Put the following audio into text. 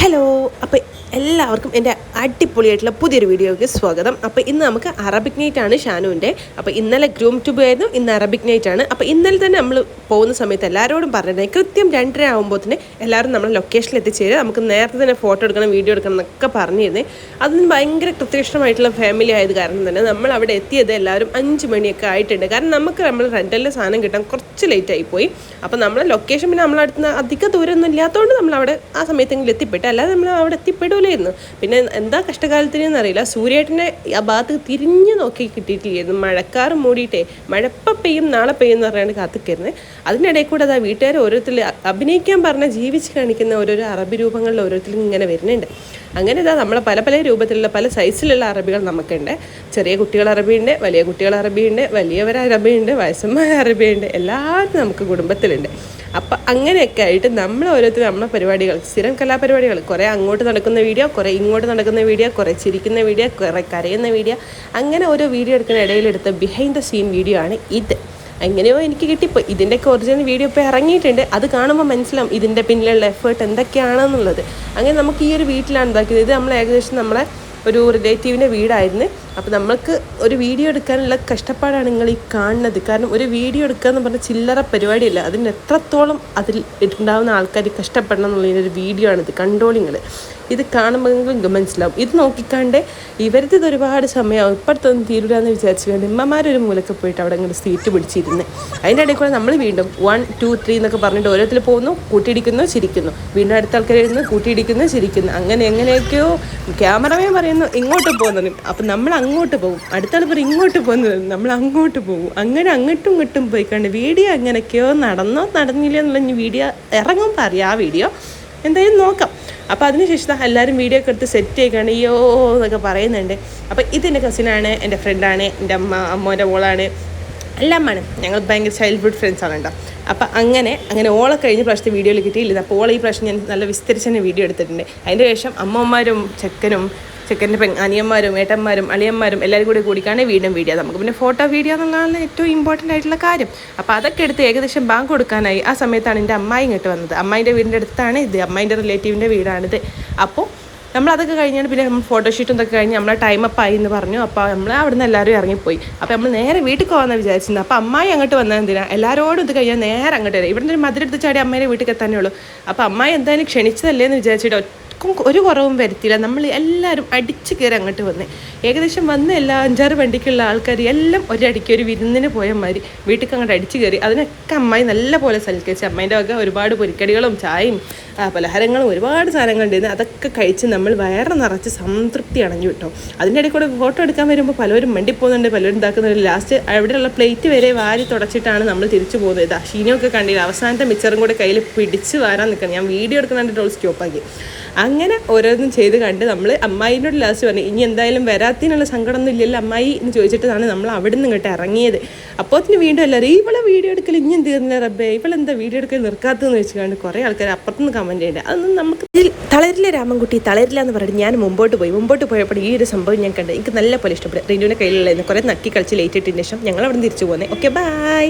Hello അപ്പോൾ എല്ലാവർക്കും എന്റെ അടിപൊളിയായിട്ടുള്ള പുതിയൊരു വീഡിയോയ്ക്ക് സ്വാഗതം. അപ്പോൾ ഇന്ന് നമുക്ക് അറബിക് നൈറ്റ് ആണ് ഷാനുവിന്റെ. അപ്പോൾ ഇന്നലെ ഗ്രൂം ട്യൂബ് ആയിരുന്നു ഇന്ന് അറബിക് നൈറ്റ് ആണ്. അപ്പോൾ ഇന്നലെ തന്നെ നമ്മൾ പോകുന്ന സമയത്ത് എല്ലാവരോടും പറഞ്ഞിട്ടുണ്ടായി കൃത്യം രണ്ടര ആകുമ്പോൾ തന്നെ എല്ലാവരും നമ്മുടെ ലൊക്കേഷനിൽ എത്തിച്ചേരുക. നമുക്ക് നേരത്തെ തന്നെ ഫോട്ടോ എടുക്കണം വീഡിയോ എടുക്കണം എന്നൊക്കെ പറഞ്ഞിരുന്നേ. അതിന് ഭയങ്കര കൃത്യനിഷ്ഠമായിട്ടുള്ള ഫാമിലി ആയത് കാരണം തന്നെ നമ്മൾ അവിടെ എത്തിയത് എല്ലാവരും അഞ്ച് മണിയൊക്കെ ആയിട്ടുണ്ട്. കാരണം നമുക്ക് നമ്മൾ റെന്റലിന്റെ സാധനം കിട്ടാൻ കുറച്ച് ലേറ്റ് ആയിപ്പോയി അപ്പോൾ നമ്മൾ ലൊക്കേഷൻ പിന്നെ നമ്മളടുത്ത് അധിക ദൂരമൊന്നും ഇല്ലാത്തതുകൊണ്ട് നമ്മൾ അവിടെ ആ സമയത്തെങ്കിലും എത്തിപ്പെട്ടു. അല്ലാതെ നമ്മൾ അവിടെ എത്തിപ്പെടില്ലായിരുന്നു പിന്നെ എന്താ കഷ്ടകാലത്തിനെന്ന് അറിയില്ല. സൂര്യേട്ടനെ ആ ഭാഗത്ത് തിരിഞ്ഞു നോക്കി കിട്ടിയിട്ടില്ലായിരുന്നു. മഴക്കാർ മൂടിയിട്ടേ മഴപ്പ പെയ്യും നാളെ പെയ്യും എന്ന് പറയാണ്ട് കാത്തിക്കരുന്നത് അതിനിടയിൽ കൂടെ അതാ വീട്ടുകാർ ഓരോരുത്തർ അഭിനയിക്കാൻ പറഞ്ഞ ജീവിച്ച് കാണിക്കുന്ന ഓരോരോ അറബി രൂപങ്ങളിൽ ഓരോരുത്തരും ഇങ്ങനെ വരുന്നുണ്ട്. അങ്ങനെ ഇതാ നമ്മളെ പല പല രൂപത്തിലുള്ള പല സൈസിലുള്ള അറബികൾ നമുക്കുണ്ട്. ചെറിയ കുട്ടികൾ അറബിയുണ്ട് വലിയ കുട്ടികൾ അറബിയുണ്ട് വലിയവർ അറബിയുണ്ട് വയസ്സന്മാർ അറബിയുണ്ട് എല്ലാവരും നമുക്ക് കുടുംബത്തിലുണ്ട്. അപ്പം അങ്ങനെയൊക്കെ ആയിട്ട് നമ്മൾ ഓരോരുത്തരും നമ്മളെ പരിപാടികൾ സ്ഥിരം കലാപരിപാടികൾ കുറേ അങ്ങോട്ട് നടക്കുന്ന വീഡിയോ കുറേ ഇങ്ങോട്ട് നടക്കുന്ന വീഡിയോ കുറേ ചിരിക്കുന്ന വീഡിയോ കുറേ കരയുന്ന വീഡിയോ അങ്ങനെ ഓരോ വീഡിയോ എടുക്കുന്ന ഇടയിലെടുത്ത ബിഹൈൻഡ് ദ സീൻ വീഡിയോ ആണ് ഇത്. എങ്ങനെയോ എനിക്ക് കിട്ടിപ്പോയി. ഇതിന്റെയൊക്കെ ഒറിജിനൽ വീഡിയോ ഇപ്പോൾ ഇറങ്ങിയിട്ടുണ്ട്. അത് കാണുമ്പോൾ മനസ്സിലാവും ഇതിന്റെ പിന്നിലുള്ള എഫേർട്ട് എന്തൊക്കെയാണെന്നുള്ളത്. അങ്ങനെ നമുക്ക് ഈ ഒരു വീട്ടിലാണ് ഇതാക്കിയത്. ഇത് നമ്മൾ ഏകദേശം നമ്മളെ ഒരു റിലേറ്റീവിന്റെ വീടായിരുന്നു. അപ്പോൾ നമ്മൾക്ക് ഒരു വീഡിയോ എടുക്കാനുള്ള കഷ്ടപ്പാടാണ് നിങ്ങൾ ഈ കാണുന്നത്. കാരണം ഒരു വീഡിയോ എടുക്കുക എന്ന് പറഞ്ഞാൽ ചില്ലറ പരിപാടിയല്ല. അതിന് എത്രത്തോളം അതിൽ ഉണ്ടാവുന്ന ആൾക്കാർ കഷ്ടപ്പെടണം എന്നുള്ളതിന്റെ ഒരു വീഡിയോ ആണിത് കണ്ടോളിങ്ങൾ ഇത് കാണുമ്പോൾ നിങ്ങൾക്ക് മനസ്സിലാവും. ഇത് നോക്കിക്കാണ്ട് ഇവരത് ഇത് ഒരുപാട് സമയമാവും ഇപ്പോഴത്തൊന്നും തീരൂരാന്ന് വിചാരിച്ചു കൊണ്ട് ഇമ്മമാരൊരു മൂലക്ക് പോയിട്ട് അവിടെ ഇങ്ങനെ സീറ്റ് പിടിച്ചിരുന്ന്. അതിന്റെ ഇടയിൽ കൂടെ നമ്മൾ വീണ്ടും വൺ ടു ത്രീ എന്നൊക്കെ പറഞ്ഞിട്ട് ഓരോരുത്തർ പോകുന്നു കൂട്ടിയിടിക്കുന്നു ചിരിക്കുന്നു. വീണ്ടും അടുത്ത ആൾക്കാർ ഇരുന്ന് കൂട്ടിയിടിക്കുന്നു ചിരിക്കുന്നു. അങ്ങനെ എങ്ങനെയൊക്കെയോ ക്യാമറമാൻ പറയുന്നു ഇങ്ങോട്ട് പോകുന്നു അപ്പം നമ്മൾ അങ്ങോട്ട് പോകും. അടുത്ത ആൾ പറയും ഇങ്ങോട്ട് പോകുന്നത് നമ്മൾ അങ്ങോട്ട് പോകും. അങ്ങനെ അങ്ങോട്ടും ഇങ്ങോട്ടും പോയി വീഡിയോ എങ്ങനെയൊക്കെയോ നടന്നോ നടന്നില്ല എന്നുള്ള വീഡിയോ ഇറങ്ങുമ്പോൾ അറിയാം ആ വീഡിയോ. എന്തായാലും നോക്കാം. അപ്പോൾ അതിനുശേഷം എല്ലാവരും വീഡിയോ ഒക്കെ എടുത്ത് സെറ്റ് ചെയ്യുകയാണ് അയ്യോ എന്നൊക്കെ പറയുന്നുണ്ട്. അപ്പോൾ ഇതെന്റെ കസിനാണ് എന്റെ ഫ്രണ്ടാണ് എന്റെ അമ്മ അമ്മോന്റെ മോളാണ് എല്ലാമാണ് ഞങ്ങൾ ഭയങ്കര ചൈൽഡ്ഹുഡ് ഫ്രണ്ട്സ് ആണ് കേട്ടോ അപ്പം അങ്ങനെ അങ്ങനെ ഓളെ കഴിഞ്ഞ പ്രാവശ്യത്തെ വീഡിയോയിൽ കിട്ടിയില്ല. അപ്പോൾ ഓളെ ഈ പ്രാവശ്യം ഞാൻ നല്ല വിസ്തരിച്ച് തന്നെ വീഡിയോ എടുത്തിട്ടുണ്ട്. അതിന്റെ ശേഷം അമ്മമാരും ചെക്കനും ചെക്കന്റെ പെൺ അനിയന്മാരും ഏട്ടന്മാരും അളിയന്മാരും എല്ലാവരും കൂടി കൂടിക്കാണ് വീണ്ടും വീഡിയോ നമുക്ക് പിന്നെ ഫോട്ടോ വീഡിയോ എന്നുള്ളതാണ് ഏറ്റവും ഇമ്പോർട്ടന്റ് ആയിട്ടുള്ള കാര്യം. അപ്പോൾ അതൊക്കെ എടുത്ത് ഏകദേശം ബാങ്ക് കൊടുക്കാനായി ആ സമയത്താണ് എന്റെ അമ്മായി ഇങ്ങോട്ട് വന്നത്. അമ്മായിന്റെ വീടിന്റെ അടുത്താണ് ഇത്. അമ്മായിന്റെ റിലേറ്റീവിന്റെ വീടാണിത്. അപ്പോൾ നമ്മൾ അതൊക്കെ കഴിഞ്ഞാണ് പിന്നെ നമ്മൾ ഫോട്ടോഷൂട്ടും ഇതൊക്കെ കഴിഞ്ഞ് നമ്മളെ ടൈം അപ്പ് ആയി എന്ന് പറഞ്ഞു. അപ്പോൾ നമ്മൾ അവിടെ നിന്ന് എല്ലാവരും ഇറങ്ങിപ്പോയി. അപ്പോൾ നമ്മൾ നേരെ വീട്ടിൽ പോകാമെന്ന് വിചാരിച്ചിരുന്നത്. അപ്പോൾ അമ്മായി അങ്ങോട്ട് വന്നാൽ എന്തിനാ? എല്ലാവരോടും ഇത് കഴിഞ്ഞാൽ നേരെ അങ്ങോട്ട് വരാം. ഇവിടെ നിന്ന് ഒരു മധുരം എടുത്ത് ചാടി അമ്മേനെ വീട്ടിൽ എത്താനേ ഉള്ളൂ. അപ്പോൾ അമ്മായി എന്തായാലും ക്ഷണിച്ചതല്ലേ എന്ന് വിചാരിച്ചിട്ട് ഒട്ടും ഒരു കുറവും വരുത്തിയില്ല. നമ്മൾ എല്ലാവരും അടിച്ച് കയറി അങ്ങോട്ട് വന്ന്. ഏകദേശം വന്ന എല്ലാ അഞ്ചാറ് വണ്ടിക്കുള്ള ആൾക്കാർ എല്ലാം ഒരടിക്ക് ഒരു വിരുന്നിന് പോയ മാതിരി വീട്ടിൽ അങ്ങോട്ട് അടിച്ച് കയറി. അതിനൊക്കെ അമ്മായി നല്ല പോലെ സൽക്കരിച്ച് അമ്മേന്റെ വക ഒരുപാട് പൊരിക്കടികളും ചായയും പലഹാരങ്ങളും ഒരുപാട് സാധനങ്ങൾ ഉണ്ടായിരുന്നു അതൊക്കെ കഴിച്ച് നമ്മൾ വയറ് നിറച്ച് സംതൃപ്തി അണഞ്ഞു കിട്ടും. അതിന്റെ ഇടയിൽ കൂടെ ഫോട്ടോ എടുക്കാൻ വരുമ്പോൾ പലരും മണ്ടി പോകുന്നുണ്ട് പലരും ഇതാക്കുന്നുണ്ട്. ലാസ്റ്റ് അവിടെയുള്ള പ്ലേറ്റ് വരെ വാരി തുടച്ചിട്ടാണ് നമ്മൾ തിരിച്ചു പോകുന്നത്. ഇതാ ഷീനൊക്കെ കണ്ടില്ല? അവസാനത്തെ മിച്ചറും കൂടെ കയ്യിൽ പിടിച്ച് വാരാൻ നിൽക്കണം ഞാൻ വീഡിയോ എടുക്കുന്നുണ്ട് ടോൾ സ്റ്റോപ്പാക്കി. അങ്ങനെ ഓരോന്നും ചെയ്ത് കണ്ട് നമ്മൾ അമ്മായിനോട് ലാസ്റ്റ് പറഞ്ഞു ഇനി എന്തായാലും വരാത്തിനുള്ള സങ്കടമൊന്നും ഇല്ലല്ലോ അമ്മായി എന്ന് ചോദിച്ചിട്ടാണ് നമ്മൾ അവിടെ നിന്ന് ഇങ്ങോട്ട് ഇറങ്ങിയത്. അപ്പോത്തിന് വീണ്ടും എല്ലാവരും ഇവളെ വീഡിയോ എടുക്കൽ ഇനി എന്ത് റബ്ബെ റബ്ബേ? ഇവളെന്താ വീഡിയോ എടുക്കൽ നിർക്കാത്തതെന്ന് വെച്ചുകൊണ്ട് കുറേ ആൾക്കാർ അപ്പുറത്തുനിന്ന് കമന്റ് ചെയ്യുന്നുണ്ട് അതൊന്നും നമുക്ക് തളരില്ല രാമൻകുട്ടി തളരില്ല എന്ന് പറഞ്ഞിട്ട് ഞാൻ മുമ്പോട്ട് പോയി. മുമ്പോട്ട് പോയപ്പോൾ ഈ ഒരു സംഭവം ഞാൻ കണ്ടു. എനിക്ക് നല്ല പോലെ ഇഷ്ടപ്പെട്ടു. റിനുവിന്റെ കയ്യിലുള്ള കുറേ നക്കി കളിച്ച് ലേറ്റ് ഇട്ടതിന് ശേഷം ഞങ്ങൾ അവിടെ നിന്ന് തിരിച്ചു പോകുന്നത് ഓക്കെ ബൈ